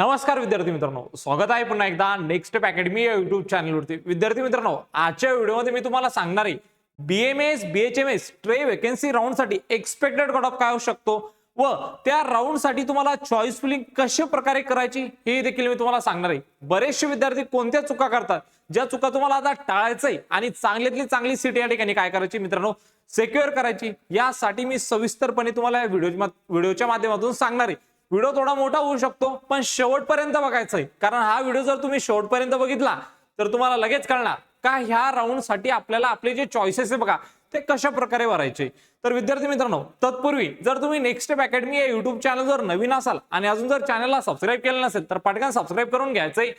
नमस्कार विद्यार्थी मित्रांनो. स्वागत आहे पुन्हा एकदा नेक्स्ट अकॅडमी या युट्यूब चॅनलवरती विद्यार्थी मित्रांनो आजच्या व्हिडिओमध्ये मी तुम्हाला सांगणार आहे बीएमएस बीएचएमएस ट्रे वेकेन्सी राऊंडसाठी एक्सपेक्टेड कट ऑफ काय होऊ शकतो व त्या राऊंडसाठी तुम्हाला चॉईस फिलिंग कशा प्रकारे करायची हे देखील मी तुम्हाला सांगणार आहे. बरेचसे विद्यार्थी कोणत्या चुका करतात? ज्या चुका तुम्हाला आता टाळायचंय आणि चांगल्यातली चांगली सीट या ठिकाणी काय करायची मित्रांनो? सेक्युअर करायची. यासाठी मी सविस्तरपणे तुम्हाला या व्हिडिओ व्हिडिओच्या माध्यमातून सांगणार आहे. व्हिडिओ थोडा मोठा होऊ शकतो पण शेवटपर्यंत बघायचा आहे कारण हा व्हिडिओ जर तुम्ही शेवटपर्यंत बघितला तर तुम्हाला लगेच कळणार का ह्या राऊंडसाठी आपल्याला आपले जे चॉईसेस आहे बघा ते कशा प्रकारे भरायचे. तर विद्यार्थी मित्रांनो तत्पूर्वी जर तुम्ही नेक्स्ट स्टेप अकॅडमी या युट्यूब चॅनल जर नवीन असाल आणि अजून जर चॅनलला सबस्क्राईब केलं नसेल तर पटकन सबस्क्राईब करून घ्यायचंय.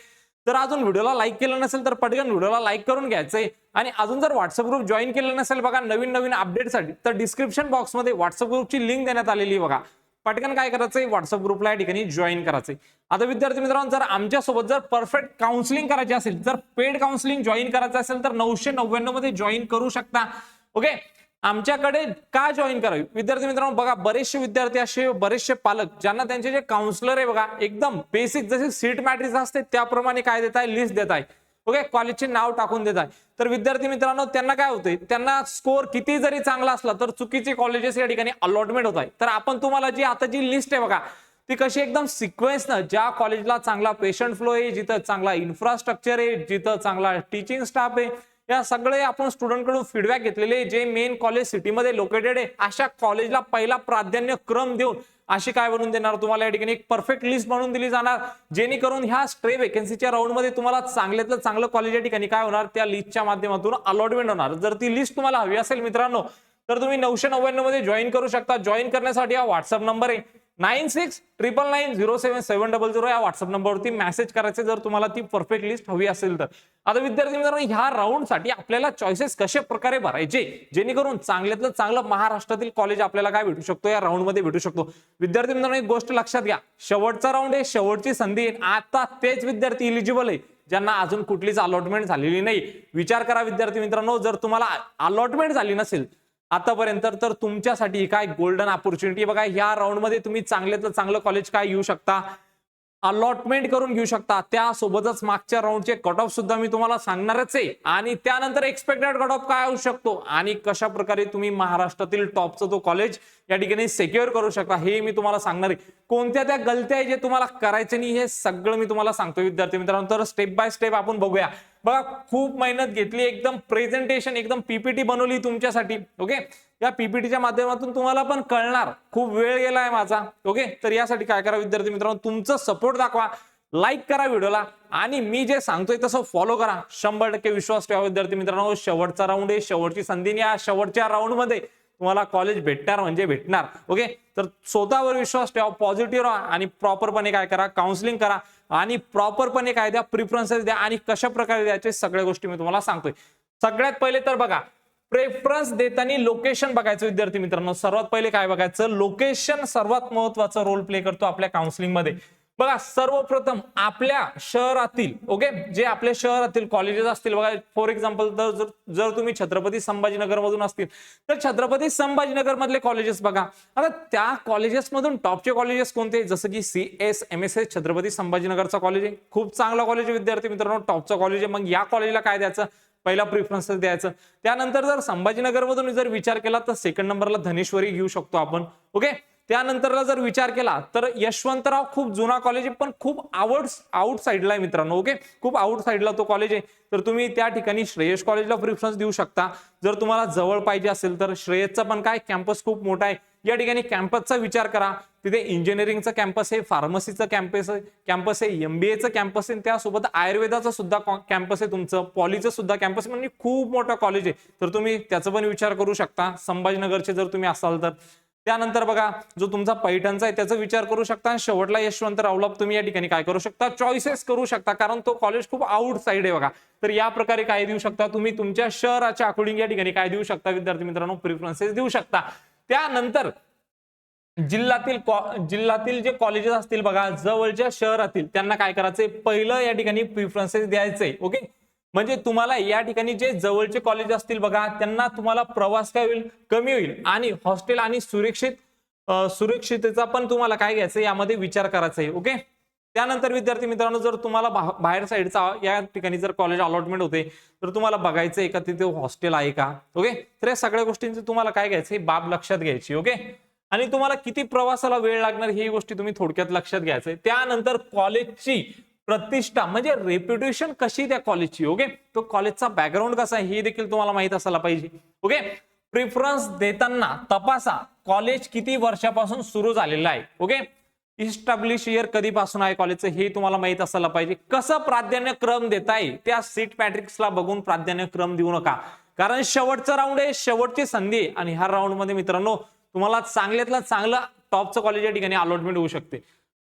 तर अजून व्हिडिओला लाईक केलं नसेल तर पटकन व्हिडिओला लाईक करून घ्यायचंय. आणि अजून जर व्हॉट्सअप ग्रुप जॉईन केलं नसेल बघा नवीन नवीन अपडेटसाठी तर डिस्क्रिप्शन बॉक्समध्ये व्हॉट्सअप ग्रुपची लिंक देण्यात आलेली आहे बघा. पटकन काय करायचंय? व्हॉट्सअप ग्रुपला या ठिकाणी जॉईन करायचंय. आता विद्यार्थी मित्रांनो जर आमच्यासोबत जर परफेक्ट काउन्सिलिंग करायची असेल जर पेड काउन्सिलिंग जॉईन करायचं असेल तर नऊशे नव्याण्णवमध्ये जॉईन करू शकता. ओके आमच्याकडे का जॉईन करावी? विद्यार्थी मित्रांनो बघा बरेचसे विद्यार्थी असे बरेचसे पालक ज्यांना त्यांचे जे काउन्सिलर आहे बघा एकदम बेसिक जसे सीट मॅट्रिक्स असते त्याप्रमाणे काय देत आहे लिस्ट देत आहे ओके? कॉलेजचे नाव टाकून देत आहे. तर विद्यार्थी मित्रांनो त्यांना काय होतंय? त्यांना स्कोर किती जरी चांगला असला तर चुकीचे कॉलेजेस या ठिकाणी अलॉटमेंट होत आहे. तर आपण तुम्हाला जी आता जी लिस्ट आहे बघा ती कशी एकदम सिक्वेन्स ना ज्या कॉलेजला चांगला पेशंट फ्लो आहे जिथं चांगला इन्फ्रास्ट्रक्चर आहे जिथं चांगला टीचिंग स्टाफ आहे या सगळे आपण स्टुडंटकडून फीडबॅक घेतलेले जे मेन कॉलेज सिटीमध्ये लोकेटेड आहे अशा कॉलेजला पहिला प्राधान्य क्रम देऊन अशी काय बनवून देणार तुम्हाला या ठिकाणी? एक परफेक्ट लिस्ट बनवून दिली जाणार. जेणेकरून ह्या स्ट्रे वेकेन्सीच्या राऊंडमध्ये तुम्हाला चांगल्यातलं चांगलं कॉलेज या ठिकाणी काय होणार? त्या लिस्टच्या माध्यमातून अलॉटमेंट होणार. जर ती लिस्ट तुम्हाला हवी असेल मित्रांनो तर तुम्ही नऊशे नव्याण्णवमध्ये जॉईन करू शकता. जॉईन करण्यासाठी हा व्हॉट्सअप नंबर आहे. Nine six triple nine zero seven seven double zero या व्हॉट्सअप नंबरवरती मेसेज करायचे. जर तुम्हाला ती परफेक्ट लिस्ट हवी असेल तर. आता विद्यार्थी मित्रांनो ह्या राऊंडसाठी आपल्याला चॉईसेस कशा प्रकारे भरायचे? जेणेकरून चांगल्यातलं चांगलं महाराष्ट्रातील कॉलेज आपल्याला काय भेटू शकतो? या राऊंडमध्ये भेटू शकतो. विद्यार्थी मित्रांनो एक गोष्ट लक्षात घ्या. शेवटचा राऊंड आहे शेवटची संधी आहे. आता तेच विद्यार्थी इलिजिबल आहे ज्यांना अजून कुठलीच अलॉटमेंट झालेली नाही. विचार करा विद्यार्थी मित्रांनो जर तुम्हाला अलॉटमेंट झाली नसेल आतापर्यंत तर तुमच्यासाठी काय गोल्डन ऑपॉर्च्युनिटी बघा या राऊंडमध्ये तुम्ही चांगल्यातलं चांगलं कॉलेज काय येऊ शकता? अलॉटमेंट करून घेऊ शकता. त्यासोबतच मागच्या राऊंडचे कट ऑफ सुद्धा मी तुम्हाला सांगणारच आहे. आणि त्यानंतर एक्सपेक्टेड कट ऑफ काय होऊ शकतो? आणि कशा प्रकारे तुम्ही महाराष्ट्रातील टॉपचा तो कॉलेज या ठिकाणी सेक्युअर करू शकता हे मी तुम्हाला सांगणार आहे. कोणत्या त्या गलत्या आहे जे तुम्हाला करायचे नाही हे सगळं मी तुम्हाला सांगतो विद्यार्थी मित्रांनो. तर स्टेप बाय स्टेप आपण बघूया. बघा खूप मेहनत घेतली एकदम प्रेझेंटेशन एकदम पीपीटी बनवली तुमच्यासाठी ओके या पीपीटीच्या माध्यमातून तुम्हाला पण कळणार. खूप वेळ गेलाय माझा ओके तर यासाठी काय करा विद्यार्थी मित्रांनो तुमचं सपोर्ट दाखवा लाईक करा व्हिडिओला आणि मी जे सांगतोय तसं फॉलो करा. शंभर टक्के विश्वास ठेवा विद्यार्थी मित्रांनो. शेवटचा राऊंड आहे शेवटची संधी या शेवटच्या राऊंडमध्ये तुम्हाला कॉलेज भेटणार म्हणजे भेटणार. ओके तर स्वतःवर विश्वास ठेवा पॉझिटिव्ह राहा आणि प्रॉपरपणे काय करा? काउन्सिलिंग करा आणि प्रॉपरपणे काय द्या? प्रिफरन्सेस द्या आणि कशा प्रकारे द्यायचे सगळ्या गोष्टी मी तुम्हाला सांगतोय. सगळ्यात पहिले तर बघा प्रेफरन्स देताना लोकेशन बघायचं विद्यार्थी मित्रांनो. सर्वात पहिले काय बघायचं? लोकेशन सर्वात महत्त्वाचा रोल प्ले करतो आपल्या काउन्सिलिंगमध्ये. बघा सर्वप्रथम आपल्या शहरातील ओके जे आपल्या शहरातील कॉलेजेस असतील बघा फॉर एक्झाम्पल तर जर तुम्ही छत्रपती संभाजीनगर मधून असतील तर छत्रपती संभाजीनगर मधले कॉलेजेस बघा. आता त्या कॉलेजेस मधून टॉपचे कॉलेजेस कोणते? जसं की C S M S S Chhatrapati संभाजीनगरचा college आहे. खूप चांगला कॉलेज आहे विद्यार्थी मित्रांनो. टॉपचा कॉलेज आहे. मग या कॉलेजला काय द्यायचं? पहिला प्रिफरन्स द्यायचं. त्यानंतर जर संभाजीनगर मधून जर विचार केला तर सेकंड नंबरला धनेश्वरी घेऊ शकतो आपण ओके त्यानंतरला जर विचार केला तर यशवंतराव खूप जुना कॉलेज आहे पण खूप आवड आउट साईडला आहे मित्रांनो ओके खूप आउट साईडला तो कॉलेज आहे. तर तुम्ही त्या ठिकाणी श्रेयस कॉलेजला प्रिफरन्स देऊ शकता. जर तुम्हाला जवळ पाहिजे असेल तर श्रेयसचा पण काय? कॅम्पस खूप मोठा आहे. या ठिकाणी कॅम्पसचा विचार करा. तिथे इंजिनिअरिंगचं कॅम्पस आहे फार्मसीचं कॅम्पस आहे कॅम्पस आहे एमबीएचं कॅम्पस आहे त्यासोबत आयुर्वेदाचं सुद्धा कॅम्पस आहे तुमचं. पॉलीचं सुद्धा कॅम्पस म्हणजे खूप मोठं कॉलेज आहे. तर तुम्ही त्याचा पण विचार करू शकता. संभाजीनगरचे जर तुम्ही असाल तर. त्यानंतर बघा जो तुमचा पैठणचा आहे त्याचा विचार करू शकता आणि शेवटला यशवंतरावला तुम्ही या ठिकाणी काय करू शकता? चॉईसेस करू शकता कारण तो कॉलेज खूप आउट साईड आहे बघा. तर या प्रकारे काय देऊ शकता तुम्ही? तुमच्या शहराच्या अकॉर्डिंग या ठिकाणी काय देऊ शकता? विद्यार्थी मित्रांनो प्रिफरन्सेस देऊ शकता. त्यानंतर जिल्ह्यातील जिल्ह्यातील जे कॉलेजेस असतील बघा जवळच्या शहरातील त्यांना काय करायचंय? पहिलं या ठिकाणी प्रिफरन्सेस द्यायचंय ओके म्हणजे तुम्हाला या ठिकाणी जे जवळचे कॉलेज असतील बघा त्यांना तुम्हाला प्रवास काय होईल? कमी होईल. आणि हॉस्टेल आणि सुरक्षित सुरक्षिततेचा पण तुम्हाला काय घ्यायचं यामध्ये विचार करायचा आहे ओके त्यानंतर विद्यार्थी मित्रांनो जर तुम्हाला बाहेर साईडचा या ठिकाणी जर कॉलेज अलॉटमेंट होते तर तुम्हाला बघायचं आहे का तिथे हॉस्टेल आहे का? ओके तर या सगळ्या गोष्टींची तुम्हाला काय घ्यायचं हे बाब लक्षात घ्यायची ओके आणि तुम्हाला किती प्रवासाला वेळ लागणार ही गोष्टी तुम्ही थोडक्यात लक्षात घ्यायचंय त्यानंतर कॉलेजची प्रतिष्ठा म्हणजे रेप्युटेशन कशी त्या कॉलेजची ओके तो कॉलेजचा बॅकग्राऊंड कसा आहे हे देखील तुम्हाला माहीत असायला पाहिजे ओके प्रिफरन्स देताना तपासा कॉलेज किती वर्षापासून सुरू झालेलं आहे ओके इस्टॅब्लिश इयर कधीपासून आहे कॉलेजचं हे तुम्हाला माहीत असायला पाहिजे. कसं प्राधान्यक्रम देता येईल त्या सीट मॅट्रिक्सला बघून प्राधान्यक्रम देऊ नका. कारण शेवटचं राऊंड आहे शेवटची संधी आहे. आणि ह्या राऊंडमध्ये मित्रांनो तुम्हाला चांगल्यातलं चांगलं टॉपचं कॉलेज या ठिकाणी अलॉटमेंट होऊ शकते.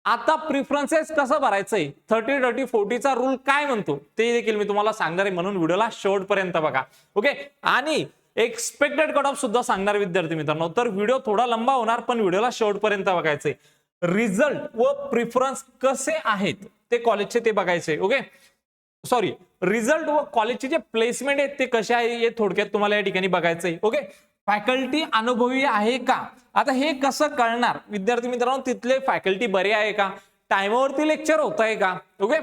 आता प्रिफरन्सेस कसं भरायचंय? थर्टी थर्टी फोर्टीचा रूल काय म्हणतो? ते देखील मी तुम्हाला सांगणार आहे म्हणून व्हिडिओला शेवटपर्यंत बघा. ओके आणि एक्सपेक्टेड कट ऑफ सुद्धा सांगणार विद्यार्थी मित्रांनो. तर व्हिडिओ थोडा लंबा होणार पण व्हिडिओला शेवटपर्यंत बघायचंय. रिझल्ट व प्रिफरन्स कसे आहेत? ते कॉलेजचे ते बघायचे ओके सॉरी रिझल्ट व कॉलेजचे जे प्लेसमेंट आहेत ते कसे आहे हे थोडक्यात तुम्हाला या ठिकाणी बघायचंय. ओके फॅकल्टी अनुभवी आहे का? आता हे कसं कळणार? विद्यार्थी मित्रांनो तिथले फॅकल्टी बरे आहे का? टायमावरती लेक्चर होत आहे का? ओके?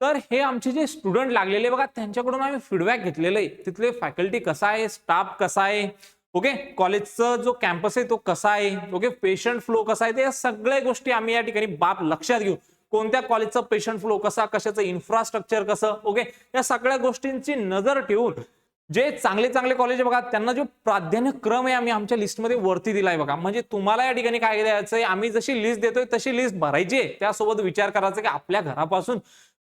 तर हे आमचे जे स्टुडंट लागलेले बघा त्यांच्याकडून आम्ही फीडबॅक घेतलेलं आहे तिथले फॅकल्टी कसा आहे? स्टाफ कसा आहे? ओके? कॉलेजचा जो कॅम्पस आहे तो कसा आहे? ओके? पेशंट फ्लो कसा आहे? ते या सगळ्या गोष्टी आम्ही या ठिकाणी बाब लक्षात घेऊ. कोणत्या कॉलेजचा पेशंट फ्लो कसा? कशाचं इन्फ्रास्ट्रक्चर कसं? ओके? या सगळ्या गोष्टींची नजर ठेवून जे चांगले चांगले कॉलेज बघा त्यांना जो प्राधान्य क्रम आहे आम्ही आमच्या लिस्टमध्ये वरती दिलाय बघा. म्हणजे तुम्हाला या ठिकाणी काय द्यायचं आहे आम्ही जशी लिस्ट देतोय तशी लिस्ट भरायची आहे. त्यासोबत विचार करायचा की आपल्या घरापासून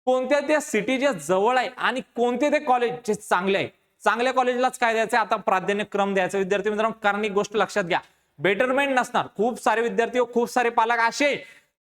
कोणत्या त्या सिटीच्या जवळ आहे आणि कोणते ते कॉलेज जे चांगले आहे. चांगल्या कॉलेजलाच काय द्यायचं आहे आता प्राधान्य क्रम द्यायचा. विद्यार्थी मित्रांनो कारण एक गोष्ट लक्षात घ्या. बेटरमेंट नसणार. खूप सारे विद्यार्थी हो, खूप सारे पालक असे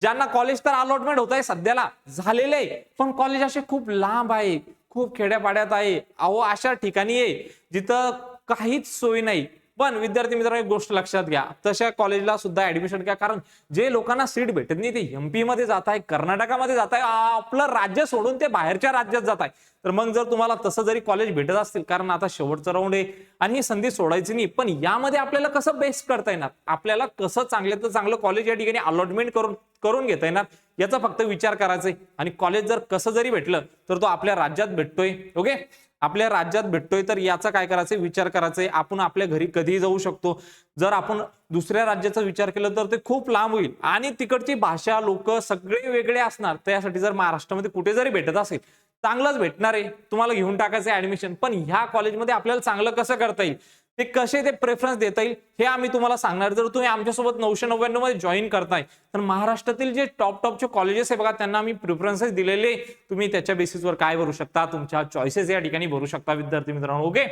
ज्यांना कॉलेज तर अलॉटमेंट होत आहे सध्याला. झालेले आहे पण कॉलेज असे खूप लांब आहे खूप खेड्यापाड्यात आहे. अहो अशा ठिकाणी आहे जिथं काहीच सोय नाही. पण विद्यार्थी मित्रांनो एक गोष्ट लक्षात घ्या. तशा कॉलेजला सुद्धा ऍडमिशन घ्या. कारण जे लोकांना सीट भेटत नाही ते एमपी मध्ये जात आहे कर्नाटकामध्ये जात आहे आपलं राज्य सोडून ते बाहेरच्या राज्यात जात आहे तर मग जर तुम्हाला तसं जरी कॉलेज भेटत असतील कारण आता शेवटचं राऊंड आहे आणि ही संधी सोडायची नाही पण यामध्ये आपल्याला कसं बेस्ट करता येणार? आपल्याला कसं चांगलं चांगलं कॉलेज या ठिकाणी अलॉटमेंट करून करून घेता येणार? याचा फक्त विचार करायचा आहे आणि कॉलेज जर कसं जरी भेटलं तर तो आपल्या राज्यात भेटतोय. ओके आपल्या राज्यात भेटतोय तर याचा काय करायचं? विचार करायचंय. आपण आपल्या घरी कधीही जाऊ शकतो. जर आपण दुसऱ्या राज्याचा विचार केला तर ते खूप लांब होईल. आणि तिकडची भाषा लोक सगळे वेगळे असणार. त्यासाठी जर महाराष्ट्रामध्ये कुठे जरी भेटत असेल चांगलंच भेटणार आहे. तुम्हाला घेऊन टाकायचं ऍडमिशन पण ह्या कॉलेजमध्ये आपल्याला चांगलं कसं करता येईल? ते कसे ते प्रेफरन्स देता येईल हे आम्ही तुम्हाला सांगणार. जर तुम्ही आमच्यासोबत नऊशे नव्याण्णवमध्ये जॉईन करताय तर महाराष्ट्रातील जे टॉप टॉपचे कॉलेजेस आहे बघा त्यांना आम्ही प्रिफरन्सेस दिलेले. तुम्ही त्याच्या बेसिसवर काय भरू शकता? तुमच्या चॉईसेस या ठिकाणी भरू शकता विद्यार्थी मित्रांनो ओके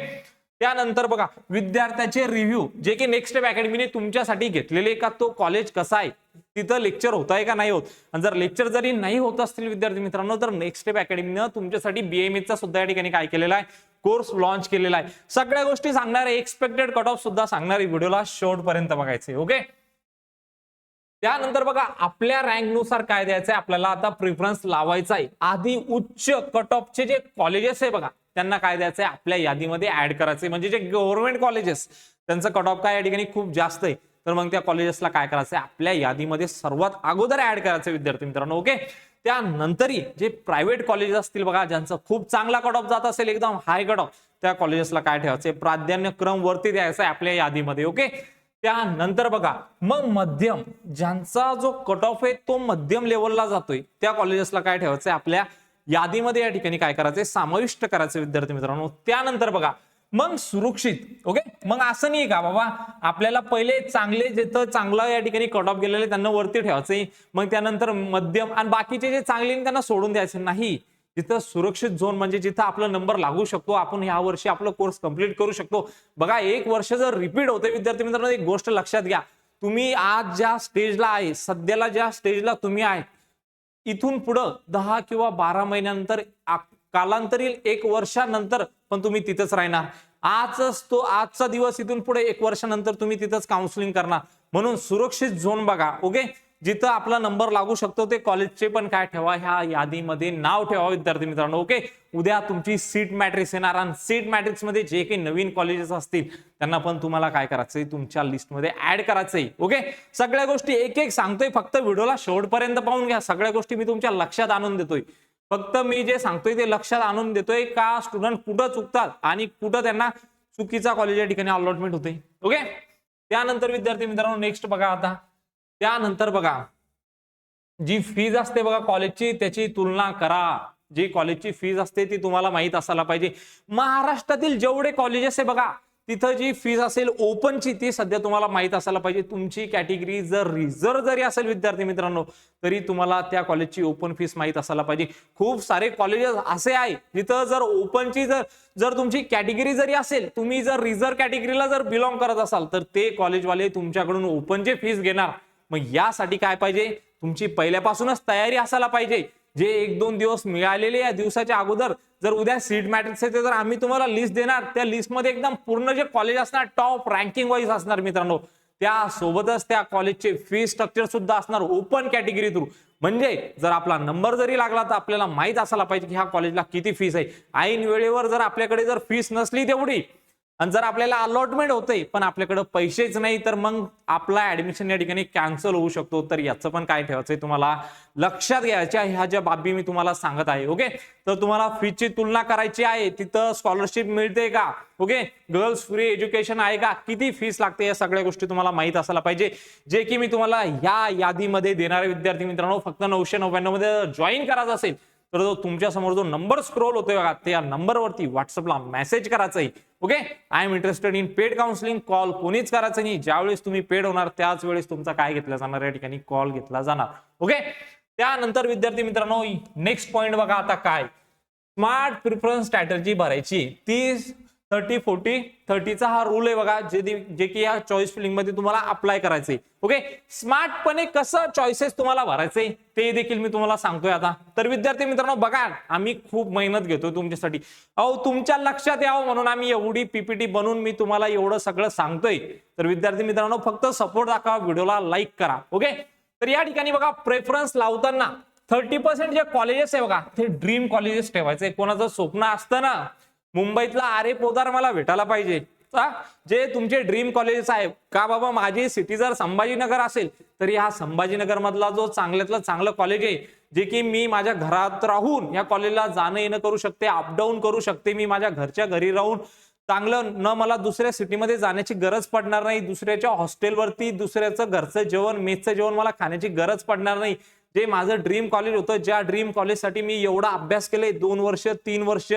त्यानंतर बघा विद्यार्थ्याचे रिव्ह्यू जे की नेक्स्ट स्टेप अकॅडमीने तुमच्यासाठी घेतलेले का? तो कॉलेज कसा आहे? तिथं लेक्चर होत आहे का नाही होत? आणि जर लेक्चर जरी नाही होत असतील विद्यार्थी मित्रांनो तर नेक्स्ट स्टेप अकॅडमीनं तुमच्यासाठी बीएमएचा सुद्धा या ठिकाणी काय केलेला आहे? कोर्स लॉन्च केलेला आहे. सगळ्या गोष्टी सांगणार आहे एक्सपेक्टेड कट ऑफ सुद्धा सांगणार आहे व्हिडिओला शेवटपर्यंत बघायचे ओके त्यानंतर बघा आपल्या रँकनुसार काय द्यायचं आहे आपल्याला आता प्रिफरन्स लावायचा आहे. आधी उच्च कट ऑफचे जे कॉलेजेस आहे बघा त्यांना काय द्यायचं आहे आपल्या यादीमध्ये ऍड करायचंय म्हणजे जे गव्हर्नमेंट कॉलेजेस त्यांचं कट ऑफ काय या ठिकाणी खूप जास्त आहे. तर मग त्या कॉलेजेसला काय करायचंय आपल्या यादीमध्ये सर्वात अगोदर ऍड करायचं विद्यार्थी मित्रांनो ओके त्यानंतरही जे प्रायव्हेट कॉलेजेस असतील बघा ज्यांचं खूप चांगला कट ऑफ जात असेल एकदम हाय कट ऑफ त्या कॉलेजेसला काय ठेवायचं? प्राधान्यक्रम वरती द्यायचा आपल्या यादीमध्ये ओके त्यानंतर बघा मग मध्यम ज्यांचा जो कट ऑफ आहे तो मध्यम लेवलला जातोय त्या कॉलेजेसला काय ठेवायचंय आपल्या यादीमध्ये या ठिकाणी काय करायचंय? समाविष्ट करायचं विद्यार्थी मित्रांनो. त्यानंतर बघा मग सुरक्षित ओके मग असं नाही का बाबा आपल्याला पहिले चांगले जिथं चांगलं या ठिकाणी कट ऑफ गेलेले त्यांना वरती ठेवायचे मग त्यानंतर मध्यम आणि बाकीचे जे चांगले त्यांना सोडून द्यायचे नाही. जिथं सुरक्षित झोन म्हणजे जिथं आपला नंबर लागू शकतो आपण ह्या वर्षी आपलं कोर्स कंप्लीट करू शकतो. बघा एक वर्ष जर रिपीट होते विद्यार्थी मित्रांनो एक गोष्ट लक्षात घ्या. तुम्ही आज ज्या स्टेजला आहे सध्याला ज्या स्टेजला तुम्ही आहे इथून पुढं दहा किंवा बारा महिन्यानंतर कालांतरील एक वर्षानंतर पण तुम्ही तिथंच राहणार. आजच तो आजचा दिवस इथून पुढे एक वर्षानंतर तुम्ही तिथंच काउन्सिलिंग करणार. म्हणून सुरक्षित झोन बघा ओके जिथं आपला नंबर लागू शकतो ते कॉलेजचे पण काय ठेवा ह्या यादीमध्ये नाव ठेवा विद्यार्थी मित्रांनो ओके उद्या तुमची सीट मॅट्रिक्स येणार आणि सीट मॅट्रिक्समध्ये जे काही नवीन कॉलेजेस असतील त्यांना पण तुम्हाला काय करायचंय? तुमच्या लिस्टमध्ये ऍड करायचंय ओके सगळ्या गोष्टी एक एक सांगतोय फक्त व्हिडिओला शेवटपर्यंत पाहून घ्या. सगळ्या गोष्टी मी तुमच्या लक्षात आणून देतोय. फक्त मी जे सांगतोय ते लक्षात आणून देतोय का स्टुडंट कुठं चुकतात आणि कुठं त्यांना चुकीचा कॉलेज या ठिकाणी अलॉटमेंट होते ओके त्यानंतर विद्यार्थी मित्रांनो नेक्स्ट बघा आता. त्यानंतर बघा. जी फीज असते बघा कॉलेजची त्याची तुलना करा. जी कॉलेजची फीज असते ती तुम्हाला माहीत असायला पाहिजे. महाराष्ट्रातील जेवढे कॉलेजेस आहे बघा तिथं जी फीज असेल ओपनची ती सध्या तुम्हाला माहीत असायला पाहिजे. तुमची कॅटेगरी जर रिझर्व जरी असेल विद्यार्थी मित्रांनो तरी तुम्हाला त्या कॉलेजची ओपन फीस माहीत असायला पाहिजे. खूप सारे कॉलेजेस असे आहे जिथं जर ओपनची जर जर तुमची कॅटेगरी जरी असेल तुम्ही जर रिझर्व कॅटेगरीला जर बिलॉंग करत असाल तर ते कॉलेजवाले तुमच्याकडून ओपनचे फीस घेणार. मग यासाठी काय पाहिजे? तुमची पहिल्यापासूनच तयारी असायला पाहिजे. जे एक दोन दिवस मिळालेले या दिवसाच्या अगोदर जर उद्या सीट मॅट्रिक्स आहे तर आम्ही तुम्हाला लिस्ट देणार. त्या लिस्टमध्ये एकदम पूर्ण जे कॉलेज असणार टॉप रँकिंग वाईज असणार मित्रांनो. त्यासोबतच त्या कॉलेजचे फी स्ट्रक्चर सुद्धा असणार ओपन कॅटेगरी थ्रू म्हणजे जर आपला नंबर जरी लागला तर आपल्याला माहीत असायला पाहिजे की ह्या कॉलेजला किती फीस आहे. ऐन वेळेवर जर आपल्याकडे जर फीस नसली तेवढी आणि जर आपल्याला अलॉटमेंट होतंय पण आपल्याकडे पैसेच नाही तर मग आपला ऍडमिशन या ठिकाणी कॅन्सल होऊ शकतो. तर याचं पण काय ठेवायचंय तुम्हाला? लक्षात घ्यायच्या ह्या ज्या बाबी मी तुम्हाला सांगत आहे ओके तर तुम्हाला फीची तुलना करायची आहे. तिथं स्कॉलरशिप मिळते का? ओके गर्ल्स फ्री एज्युकेशन आहे का? किती फीस लागते? या सगळ्या गोष्टी तुम्हाला माहीत असायला पाहिजे. जे की मी तुम्हाला या यादीमध्ये देणारे विद्यार्थी मित्रांनो फक्त नऊशे नव्याण्णवमध्ये जॉईन करायचं असेल तर जो तुमच्यासमोर जो नंबर स्क्रोल होतोय बघा त्या नंबरवरती व्हॉट्सअपला मेसेज करायचा आहे okay I am interested in paid counselling call कोणीच करायचं नाही. ज्यावेळेस तुम्ही पेड होणार त्याच वेळेस तुमचा काय घेतला जाणार? या ठिकाणी कॉल घेतला जाणार. ओके त्यानंतर विद्यार्थी मित्रांनो नेक्स्ट पॉईंट बघा आता काय? स्मार्ट प्रिफरन्स स्ट्रॅटर्जी भरायची. ती थर्टी फोर्टी थर्टीचा हा रूल आहे बघा जे जे की या चॉईस फिलिंगमध्ये तुम्हाला अप्लाय करायचंय. ओके स्मार्टपणे कसं चॉईसेस तुम्हाला भरायचे ते देखील मी तुम्हाला सांगतोय आता. तर विद्यार्थी मित्रांनो बघा आम्ही खूप मेहनत घेतोय तुमच्यासाठी. अहो तुमच्या लक्षात यावं म्हणून आम्ही एवढी पीपीटी बनवून मी तुम्हाला एवढं सगळं सांगतोय. तर विद्यार्थी मित्रांनो फक्त सपोर्ट दाखवा व्हिडिओला लाईक करा. ओके तर या ठिकाणी बघा प्रेफरन्स लावताना थर्टी पर्सेंट जे कॉलेजेस आहे बघा ते ड्रीम कॉलेजेस ठेवायचे कोणाचं स्वप्न असतं ना मुंबईतला आरे पोदार मला भेटायला पाहिजे. जे तुमचे ड्रीम कॉलेजेस आहे का बाबा माझी सिटी जर संभाजीनगर असेल तरी हा संभाजीनगर मधला जो चांगल्यातलं चांगलं कॉलेज आहे जे की मी माझ्या घरात राहून या कॉलेजला जाणं येणं करू शकते अपडाऊन करू शकते मी माझ्या घरच्या घरी राहून चांगलं न मला दुसऱ्या सिटीमध्ये जाण्याची गरज पडणार नाही दुसऱ्याच्या हॉस्टेलवरती दुसऱ्याचं घरचं जेवण मेसचं जेवण मला खाण्याची गरज पडणार नाही. जे माझं ड्रीम कॉलेज होतं ज्या ड्रीम कॉलेजसाठी मी एवढा अभ्यास केले दोन वर्ष तीन वर्ष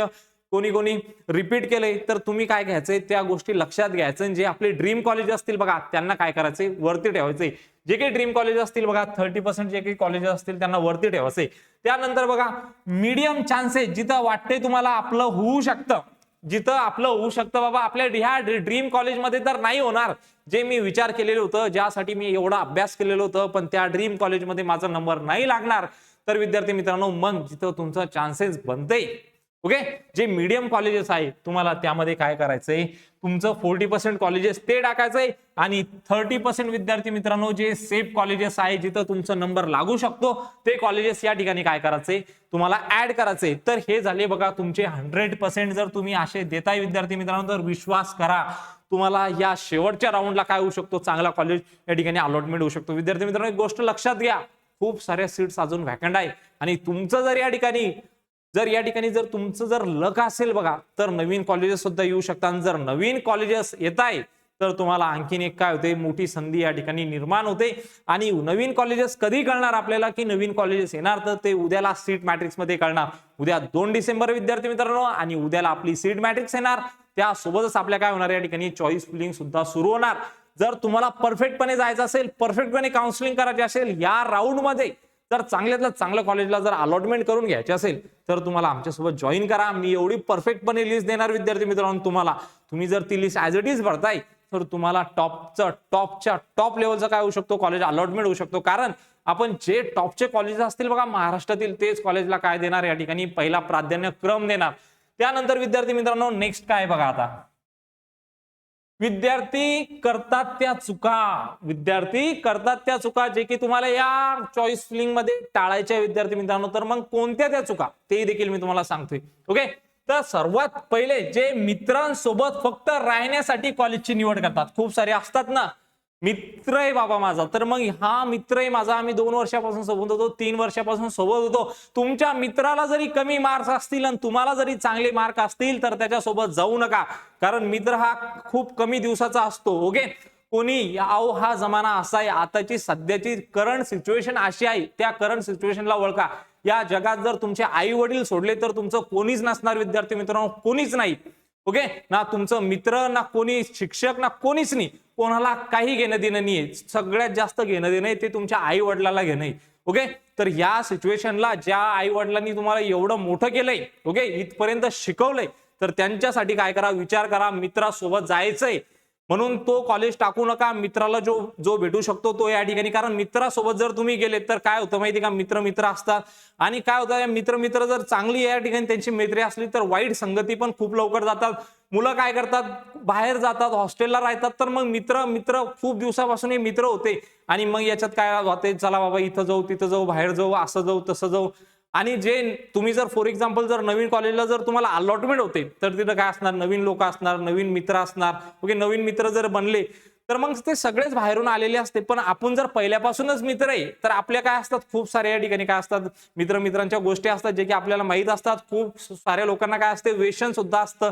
कोणी कोणी रिपीट केलंय तर तुम्ही काय घ्यायचंय? त्या गोष्टी लक्षात घ्यायचं जे आपले ड्रीम कॉलेज असतील बघा त्यांना काय करायचंय? वरती ठेवायचंय. जे काही ड्रीम कॉलेज असतील बघा थर्टी पर्सेंट जे काही कॉलेजेस असतील त्यांना वरती ठेवायचंय. त्यानंतर बघा मीडियम चान्सेस जिथं वाटते तुम्हाला आपलं होऊ शकतं. जिथं आपलं होऊ शकतं बाबा आपल्या ह्या ड्रीम कॉलेजमध्ये तर नाही होणार. जे मी विचार केलेलं होतं ज्यासाठी मी एवढा अभ्यास केलेलं होतं पण त्या ड्रीम कॉलेजमध्ये माझा नंबर नाही लागणार. तर विद्यार्थी मित्रांनो मग जिथं तुमचं चान्सेस बनते ओके जे मीडियम कॉलेजेस आहे तुम्हाला त्यामध्ये काय करायचंय? तुमचं फोर्टी पर्सेंट कॉलेजेस ते टाकायचंय आणि थर्टी पर्सेंट विद्यार्थी मित्रांनो जे सेफ कॉलेजेस आहे जिथं तुमचा नंबर लागू शकतो ते कॉलेजेस या ठिकाणी काय करायचंय? तुम्हाला ऍड करायचंय. तर हे झाले बघा तुमचे हंड्रेड पर्सेंट जर तुम्ही असे देताय विद्यार्थी मित्रांनो तर विश्वास करा. तुम्हाला या शेवटच्या राऊंडला काय होऊ शकतो? चांगला कॉलेज या ठिकाणी अलॉटमेंट होऊ शकतो. विद्यार्थी मित्रांनो एक गोष्ट लक्षात घ्या. खूप साऱ्या सीट्स अजून व्हॅकंट आहे. आणि तुमचं जर या ठिकाणी जर या ठिकाणी जर तुमचं जर लक असेल बघा तर नवीन कॉलेजेस सुद्धा येऊ शकतात. आणि जर नवीन कॉलेजेस येत आहे तर तुम्हाला आणखीन एक काय होते मोठी संधी या ठिकाणी निर्माण होते. आणि नवीन कॉलेजेस कधी कळणार आपल्याला की नवीन कॉलेजेस येणार? तर ते उद्याला सीट मॅट्रिक्समध्ये कळणार. उद्या दोन डिसेंबर विद्यार्थी मित्रांनो आणि उद्याला आपली सीट मॅट्रिक्स येणार. त्यासोबतच आपल्या काय होणार या ठिकाणी चॉईस फिलिंग सुद्धा सुरू होणार. जर तुम्हाला परफेक्टपणे जायचं असेल परफेक्टपणे काउन्सिलिंग करायचे असेल या राऊंडमध्ये जर चांगल्यातल्या चांगल्या कॉलेजला जर अलॉटमेंट करून घ्यायचे असेल तर तुम्हाला आमच्यासोबत जॉईन करा. मी एवढी परफेक्टपणे लिस्ट देणार विद्यार्थी मित्रांनो तुम्हाला. तुम्ही जर ती लिस्ट ॲज इट इज भरताय तर तुम्हाला टॉपचं टॉपच्या टॉप लेवलचं काय होऊ शकतो? कॉलेज अलॉटमेंट होऊ शकतो. कारण आपण जे टॉपचे कॉलेज असतील बघा महाराष्ट्रातील तेच कॉलेजला काय देणार या ठिकाणी? पहिला प्राधान्य क्रम देणार. त्यानंतर विद्यार्थी मित्रांनो नेक्स्ट काय बघा आता? विद्यार्थी करतात त्या चुका. विद्यार्थी करतात त्या चुका जे की तुम्हाला या चॉईस फिलिंगमध्ये टाळायच्या विद्यार्थी मित्रांनो. तर मग कोणत्या त्या चुका? ते देखील मी तुम्हाला सांगतोय. ओके? तर सर्वात पहिले जे मित्रांसोबत फक्त राहण्यासाठी कॉलेजची निवड करतात. खूप सारे असतात ना. मित्र आहे बाबा माझा. तर मग हा मित्र आहे माझा. आम्ही दोन वर्षापासून सोबत होतो तीन वर्षापासून सोबत होतो. तुमच्या मित्राला जरी कमी मार्क्स असतील आणि तुम्हाला जरी चांगले मार्क असतील तर त्याच्यासोबत जाऊ नका. कारण मित्र हा खूप कमी दिवसाचा असतो ओके? कोणी अहो हा जमाना असा आहे. आताची सध्याची करंट सिच्युएशन अशी आहे. त्या करंट सिच्युएशनला ओळखा. या जगात जर तुमचे आई वडील सोडले तर तुमचं कोणीच नसणार विद्यार्थी मित्रांनो. कोणीच नाही. ओके? ना तुमचं मित्र ना कोणी शिक्षक ना कोणीच नाही. कोणाला काही घेणं देणं नाहीये. सगळ्यात जास्त घेणं देणं आहे ते तुमच्या आई वडिलाला घेणं आहे. ओके? तर या सिच्युएशनला ज्या आई वडिलांनी तुम्हाला एवढं मोठं केलंय ओके? इथपर्यंत शिकवलंय तर त्यांच्यासाठी काय करा विचार करा मित्रासोबत जायचंय. म्हणून तो कॉलेज टाकू नका मित्राला जो जो भेटू शकतो तो या ठिकाणी. कारण मित्रासोबत जर तुम्ही गेले तर काय होतं माहिती का? मित्र मित्र असतात. आणि काय होतं या मित्र मित्र जर चांगली या ठिकाणी त्यांची मैत्री असली तर वाईट संगती पण खूप लवकर जातात. मुलं काय करतात? बाहेर जातात हॉस्टेलला राहतात. तर मग मित्र मित्र खूप दिवसापासून हे मित्र होते. आणि मग याच्यात काय होते? चला बाबा इथं जाऊ तिथं जाऊ बाहेर जाऊ असं जाऊ तसं जाऊ. आणि जे तुम्ही जर फॉर एक्झाम्पल जर नवीन कॉलेजला जर तुम्हाला अलॉटमेंट होते तर तिथं काय असणार? नवीन लोक असणार नवीन मित्र असणार. ओके नवीन मित्र जर बनले तर मग ते सगळेच बाहेरून आलेले असते. पण आपण जर पहिल्यापासूनच मित्र आहे तर आपल्या काय असतात? खूप साऱ्या या ठिकाणी काय असतात? मित्र मित्रांच्या गोष्टी असतात जे की आपल्याला माहीत असतात. खूप साऱ्या लोकांना काय असते? वेशन सुद्धा असतं.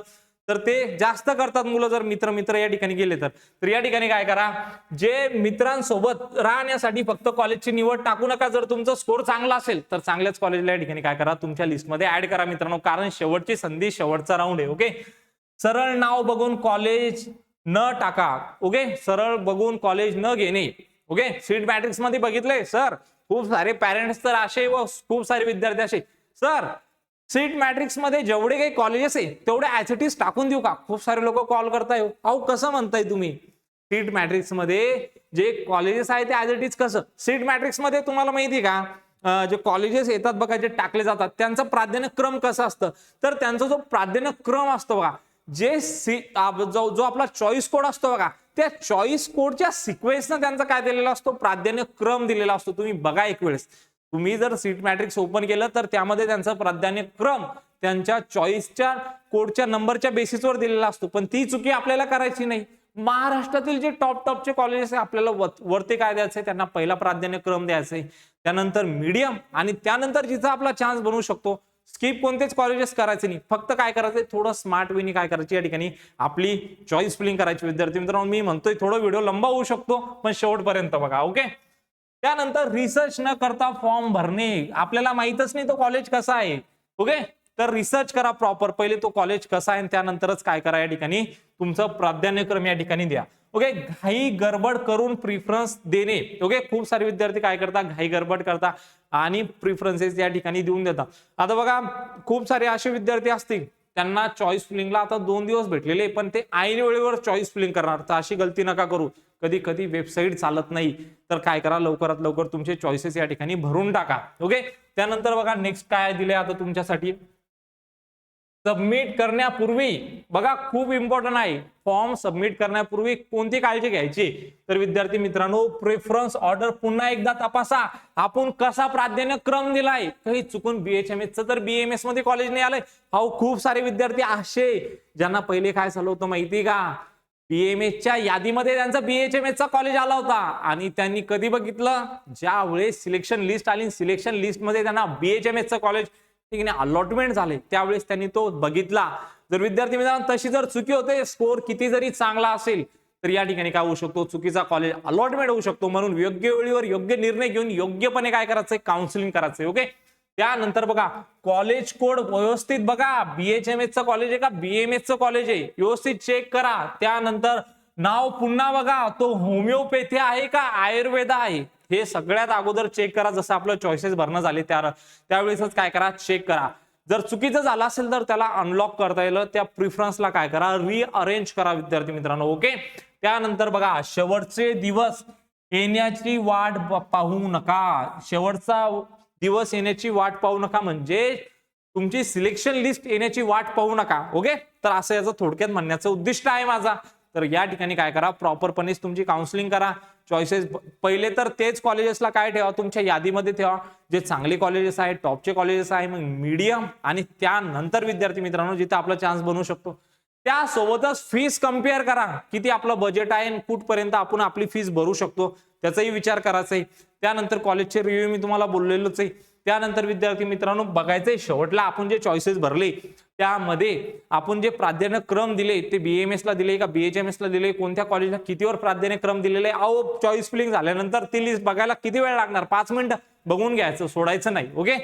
तर ते जास्त करतात मुलं जर मित्र मित्र या ठिकाणी गेले तर. तर या ठिकाणी काय करा जे मित्रांसोबत राहण्यासाठी फक्त कॉलेजची निवड टाकू नका. जर तुमचा स्कोर चांगला असेल तर चांगल्याच कॉलेजला या ठिकाणी काय करा तुमच्या लिस्टमध्ये ऍड करा मित्रांनो. कारण शेवटची संधी शेवटचा राऊंड आहे ओके सरळ नाव बघून कॉलेज न टाका ओके सरळ बघून कॉलेज न घेणे ओके सीट मॅट्रिक्समध्ये बघितले सर खूप सारे पॅरेंट्स तर असे व खूप सारे विद्यार्थी असे. सर सीट मॅट्रिक्समध्ये जेवढे काही कॉलेजेस आहे तेवढे ऍसिटीज टाकून देऊ का? खूप सारे लोक कॉल करताय हो. अहो कसं म्हणताय तुम्ही? सीट मॅट्रिक्समध्ये जे कॉलेजेस आहे ते ऍज इट इज कसं? सीट मॅट्रिक्समध्ये तुम्हाला माहिती का? जे कॉलेजेस येतात बघा जे टाकले जातात त्यांचा प्राधान्यक्रम कसा असतं? तर त्यांचा जो प्राधान्यक्रम असतो बघा जे सी जो जो आपला चॉईस कोड असतो बघा त्या चॉईस कोडच्या सिक्वेन्सनं त्यांचा काय दिलेला असतो? प्राधान्यक्रम दिलेला असतो. तुम्ही बघा एक वेळेस. तुम्ही जर सीट मॅट्रिक्स ओपन केलं तर त्यामध्ये त्यांचा प्राधान्यक्रम त्यांच्या चॉईसच्या कोडच्या नंबरच्या बेसिसवर दिलेला असतो. पण ती चुकी आपल्याला करायची नाही. महाराष्ट्रातील जे टॉप टॉपचे कॉलेजेस आहे आपल्याला वरती काय द्यायचे त्यांना पहिला प्राधान्यक्रम द्यायचंय. त्यानंतर मीडियम आणि त्यानंतर जिथं आपला चान्स बनवू शकतो स्किप कोणतेच कॉलेजेस करायचे नाही. फक्त काय करायचंय? थोडं स्मार्ट वेनी काय करायची? या ठिकाणी आपली चॉईस फिलिंग करायची. विद्यार्थी मित्रांनो मी म्हणतोय थोडं व्हिडिओ लंबा होऊ शकतो पण शेवटपर्यंत बघा ओके त्यानंतर रिसर्च न करता फॉर्म भरणे. आपल्याला माहितच नाही तो कॉलेज कसा आहे. ओके तर रिसर्च करा प्रॉपर पहिले तो कॉलेज कसा आहे त्यानंतरच काय करा या ठिकाणी तुमचं प्राधान्यक्रम या ठिकाणी द्या. ओके घाई गडबड करून प्रिफरन्स देणे. ओके खूप सारे विद्यार्थी काय करतात? घाई गडबड करता आणि प्रिफरन्सेस या ठिकाणी देऊन देतात. आता बघा खूप सारे असे विद्यार्थी असतील. त्यांना चॉईस फिलिंगला आता दोन दिवस भेटलेले पण ते ऐन वेळेवर चॉईस फिलिंग करणार. तर अशी गलती नका करू. कधी कधी वेबसाईट चालत नाही तर काय करा लवकरात लवकर तुमचे चॉईसेस या ठिकाणी भरून टाका. ओके त्यानंतर बघा नेक्स्ट काय दिले आता तुमच्यासाठी? सबमिट करण्यापूर्वी बघा खूप इम्पॉर्टंट आहे. फॉर्म सबमिट करण्यापूर्वी कोणती काळजी घ्यायची? तर विद्यार्थी मित्रांनो प्रेफरन्स ऑर्डर पुन्हा एकदा तपासा. आपण कसा प्राधान्य क्रम दिलाय? काही चुकून बीएचएमएस तर बीएमएसमध्ये कॉलेज नाही आलंय. हा खूप सारे विद्यार्थी असे ज्यांना पहिले काय झालं होतं माहिती का? बीएमएसच्या यादीमध्ये त्यांचा BHMS चा कॉलेज आला होता. आणि त्यांनी कधी बघितलं? ज्या वेळेस सिलेक्शन लिस्ट आली सिलेक्शन लिस्टमध्ये त्यांना BHMS चं कॉलेज ठीक आहे अलॉटमेंट झाले. त्यावेळेस त्यांनी तो बघितला. जर विद्यार्थी मित्रांनो तशी जर चुकी होते स्कोर किती जरी चांगला असेल तर या ठिकाणी काय होऊ शकतो? चुकीचा कॉलेज अलॉटमेंट होऊ शकतो. म्हणून योग्य वेळेवर योग्य निर्णय घेऊन योग्यपणे काय करायचंय? काउन्सिलिंग करायचंय ओके त्यानंतर बघा कॉलेज कोड व्यवस्थित बघा. बीएचएमएस चं कॉलेज आहे का? बीएमएस चं कॉलेज आहे. व्यवस्थित चेक करा. त्यानंतर नाव पुन्हा बघा. तो होमिओपॅथी आहे का? आयुर्वेद आहे. हे सगळ्यात अगोदर चेक करा. जसं आपलं चॉईसेस भरणं झाले त्या त्यावेळेसच काय करा? चेक करा. जर चुकीचं झालं असेल तर त्याला अनलॉक करता येईल. त्या प्रिफरन्सला काय करा? रिअरेंज करा विद्यार्थी मित्रांनो. ओके त्यानंतर बघा शेवटचे दिवस येण्याची वाट पाहू नका. शेवटचा दिवस येण्याची वाट पाहू नका म्हणजे तुमची सिलेक्शन लिस्ट येण्याची वाट पाहू नका ओके? तर असं याचं थोडक्यात म्हणण्याचं उद्दिष्ट आहे माझा. तर या ठिकाणी काय करा प्रॉपरपणेच तुमची काउन्सिलिंग करा. चॉईसेस पहिले तर तेच कॉलेजेसला काय ठेवा तुमच्या यादीमध्ये ठेवा जे चांगले कॉलेजेस आहेत टॉपचे कॉलेजेस आहे मग मीडियम आणि त्यानंतर विद्यार्थी मित्रांनो जिथे आपला चान्स बनवू शकतो. त्यासोबतच फीस कंपेअर करा. किती आपलं बजेट आहे कुठपर्यंत आपण आपली फीस भरू शकतो त्याचाही विचार करायचा आहे त्यानंतर कॉलेजचे रिव्ह्यू मी तुम्हाला बोललेलोच आहे. त्यानंतर विद्यार्थी मित्रांनो बघायचंय शेवटला आपण जे चॉईसेस भरले त्यामध्ये आपण जे प्राधान्य क्रम दिले ते बीएमएस ला दिले का बीएचएमएस ला दिले कोणत्या कॉलेजला कितीवर प्राधान्यक्रम दिलेले अहो चॉईस फिलिंग झाल्यानंतर ती लिस्ट बघायला किती वेळ लागणार? पाच मिनिटं बघून घ्यायचं सोडायचं नाही ओके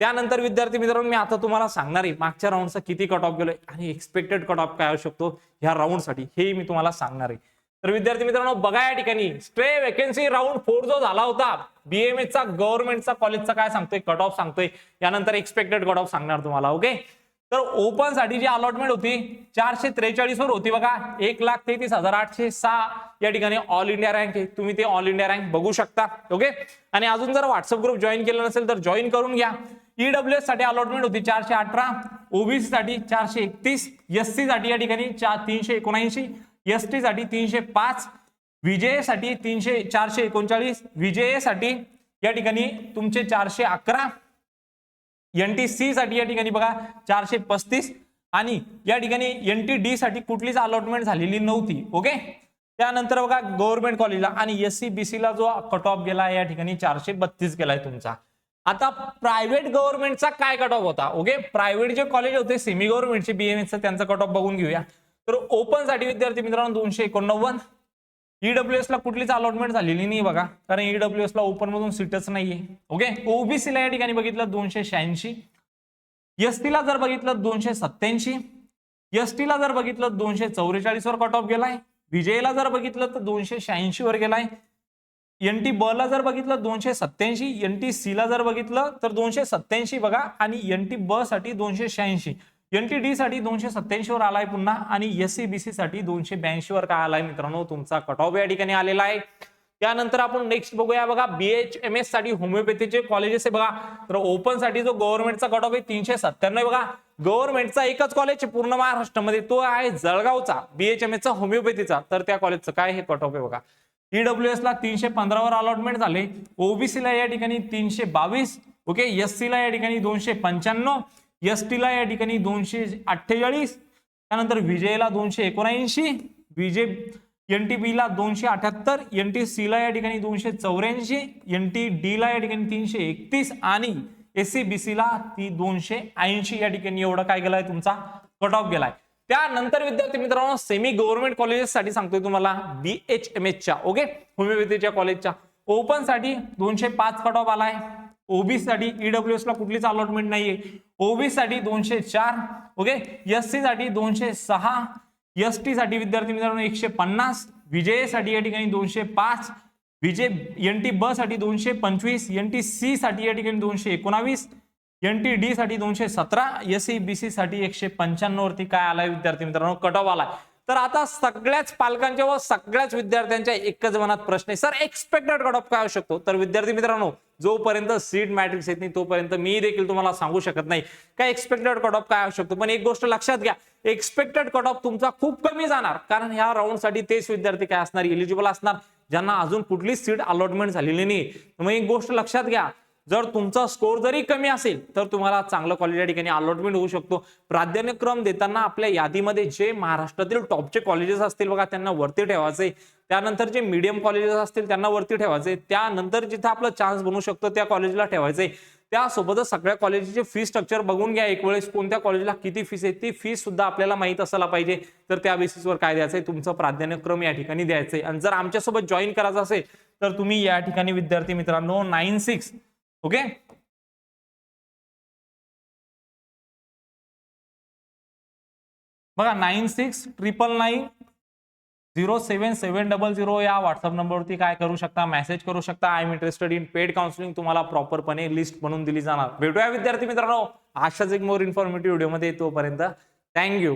त्यानंतर विद्यार्थी मित्रांनो मी आता तुम्हाला सांगणार आहे मागच्या राऊंडचा किती कट ऑफ गेलोय आणि एक्सपेक्टेड कट ऑफ काय असू शकतो ह्या राऊंडसाठी हे मी तुम्हाला सांगणार आहे. तर विद्यार्थी मित्रांनो बघा या ठिकाणी स्ट्रे वेकेन्सी राऊंड फोर जो झाला होता बीएमएस चा गव्हर्नमेंटचा कॉलेजचा काय सांगतोय? कट ऑफ सांगतोय. यानंतर एक्सपेक्टेड कट ऑफ सांगणार तुम्हाला ओके तर ओपनसाठी जी अलॉटमेंट होती चारशे त्रेचाळीस वर होती बघा एक लाख तेहतीस हजार आठशे सहा या ठिकाणी ऑल इंडिया रँक आहे. तुम्ही ते ऑल इंडिया रँक बघू शकता ओके आणि अजून जर व्हॉट्सअप ग्रुप जॉईन केलं नसेल तर जॉईन करून घ्या. ईडब्ल्यू एससाठी अलॉटमेंट होती चारशे अठरा ओबीसी साठी चारशे एकतीस एस सी साठी या ठिकाणी चार तीनशे एकोणऐंशी एस टी साठी तीनशे पाच विजयसाठी तीनशे चारशे एकोणचाळीस विजयसाठी या ठिकाणी तुमचे चारशे अकरा एन टी सी साठी या ठिकाणी बघा चारशे पस्तीस आणि या ठिकाणी एन टी डी साठी कुठलीच अलॉटमेंट झालेली नव्हती ओके त्यानंतर बघा गव्हर्नमेंट कॉलेजला आणि एस सी बी ला जो कट ऑफ गेला या ठिकाणी चारशे बत्तीस गेलाय तुमचा. आता प्रायव्हेट गव्हर्नमेंटचा काय कट ऑफ होता? ओके प्रायव्हेट जे कॉलेज होते सेमी गव्हर्नमेंटचे बीएमएस त्यांचा कट ऑफ बघून घेऊया. तर ओपनसाठी विद्यार्थी मित्रांनो दोनशे एकोणनव्वद. ईडब्ल्यू ला कुठलीच अलॉटमेंट झालेली नाही बघा. कारण ईडब्ल्यू ला ओपन मधून सीटच नाहीये. ओके ओबीसीला या ठिकाणी बघितलं दोनशे शहाऐंशी. एसटीला ला जर बघितलं दोनशे सत्याऐंशी एस ला जर बघितलं दोनशे चौवेचाळीस वर कट ऑफ गेलाय विजयला जर बघितलं तर दोनशे शहाऐंशी वर गेलाय. एन टी ब ला जर बघितलं दोनशे सत्याऐंशी एन टी सी ला जर बघितलं तर दोनशे सत्याऐंशी बघा आणि एन टी ब साठी दोनशे शहाऐंशी. एन टी डी साठी दोनशे सत्याऐंशी वर आलाय पुन्हा आणि एस सी बी सी साठी दोनशे ब्याऐंशी वर काय आलाय मित्रांनो? तुमचा कट ऑफ या ठिकाणी आलेला आहे. त्यानंतर आपण नेक्स्ट बघूया बघा बीएच एम एससाठी होमिओपॅथीचे कॉलेजेस आहे बघा. तर ओपनसाठी जो गव्हर्नमेंटचा कट ऑफ आहे तीनशे सत्त्याण्णव बघा. गव्हर्नमेंटचा एकच कॉलेज पूर्ण महाराष्ट्रामध्ये तो आहे जळगावचा बीएचएमएस चा होमिओपॅथीचा तर त्या कॉलेजचं काय हे कट ऑफ आहे बघा. ईडब्ल्यू एस ला तीनशे पंधरावर अलॉटमेंट झाले. ओबीसीला या ठिकाणी तीनशे बावीस ओके? एस या ठिकाणी दोनशे पंच्याण्णव एस टीला या ठिकाणी दोनशे अठ्ठेचाळीस त्यानंतर विजयला दोनशे एकोणऐंशी विजय एन टी बी ला दोनशे अठ्याहत्तर एन टी सी ला या ठिकाणी दोनशे चौऱ्याऐंशी एन टी डीला या ठिकाणी तीनशे एकतीस आणि एस सी बी सी ला ती दोनशे ऐंशी या ठिकाणी एवढा काय गेलाय तुमचा? कट ऑफ गेलाय. त्यानंतर विद्यार्थी मित्रांनो सेमी गव्हर्नमेंट कॉलेजेससाठी सांगतोय तुम्हाला बी एच एम एचच्या ओके होमिओपॅथीच्या कॉलेजच्या ओपनसाठी दोनशे पाच कट ऑफ आलाय ओबीसी साठी ईडब्ल्यू एस ला कुठलीच अलॉटमेंट नाहीये. ओबीसी साठी दोनशे चार ओके एस सी साठी दोनशे सहा एस टी साठी विद्यार्थी मित्रांनो एकशे पन्नास विजयसाठी या ठिकाणी दोनशे पाच विजय एन टी ब साठी दोनशे पंचवीस एन टी सी साठी या ठिकाणी दोनशे एकोणावीस एन टी डी साठी दोनशे सतरा एस बी सी साठी एकशे पंच्याण्णव वरती काय आलाय विद्यार्थी मित्रांनो? कट ऑफ आलाय. तर आता सगळ्याच पालकांच्या व सगळ्याच विद्यार्थ्यांच्या एकच मनात प्रश्न आहे. सर एक्सपेक्टेड कट ऑफ काय असू शकतो? तर विद्यार्थी मित्रांनो जोपर्यंत सीट मॅट्रिक्स येत नाही तोपर्यंत मी देखील तुम्हाला सांगू शकत नाही. काय एक्सपेक्टेड कट ऑफ काय असू शकतो? पण एक गोष्ट लक्षात घ्या. एक्सपेक्टेड कट ऑफ तुमचा खूप कमी जाणार. कारण ह्या राऊंडसाठी तेच विद्यार्थी काय असणार? एलिजिबल असणार. ज्यांना अजून कुठलीच सीट अलॉटमेंट झालेली नाही. मग एक गोष्ट लक्षात घ्या. जर तुमचा स्कोर जरी कमी असेल तर तुम्हाला चांगलं कॉलेज या ठिकाणी अलॉटमेंट होऊ शकतो. प्राधान्यक्रम देताना आपल्या यादीमध्ये जे महाराष्ट्रातील टॉपचे कॉलेजेस असतील बघा त्यांना वरती ठेवायचे. त्यानंतर जे मीडियम कॉलेजेस असतील त्यांना वरती ठेवायचे. त्यानंतर जिथे आपला चान्स बनू शकतो त्या कॉलेजला ठेवायचे. त्यासोबतच सगळ्या कॉलेजचे फी स्ट्रक्चर बघून घ्या. एक वेळेस कोणत्या कॉलेजला किती फीस आहे ती फीस सुद्धा आपल्याला माहीत असायला पाहिजे. तर त्या बेसिसवर काय द्यायचंय? तुमचं प्राधान्यक्रम या ठिकाणी द्यायचंय. आणि जर आमच्यासोबत जॉईन करायचं असेल तर तुम्ही या ठिकाणी विद्यार्थी मित्रांनो नाईन सिक्स ओके? बघा nine six triple nine zero seven seven double zero या व्हॉट्सअप नंबरवरती काय करू शकता मेसेज करू शकता. I am interested in paid counselling तुम्हाला प्रॉपरपणे लिस्ट बनवून दिली जाणार. भेटूया विद्यार्थी मित्रांनो. अशाच एक मोर इन्फॉर्मेटिव्ह व्हिडिओमध्ये तोपर्यंत. थँक्यू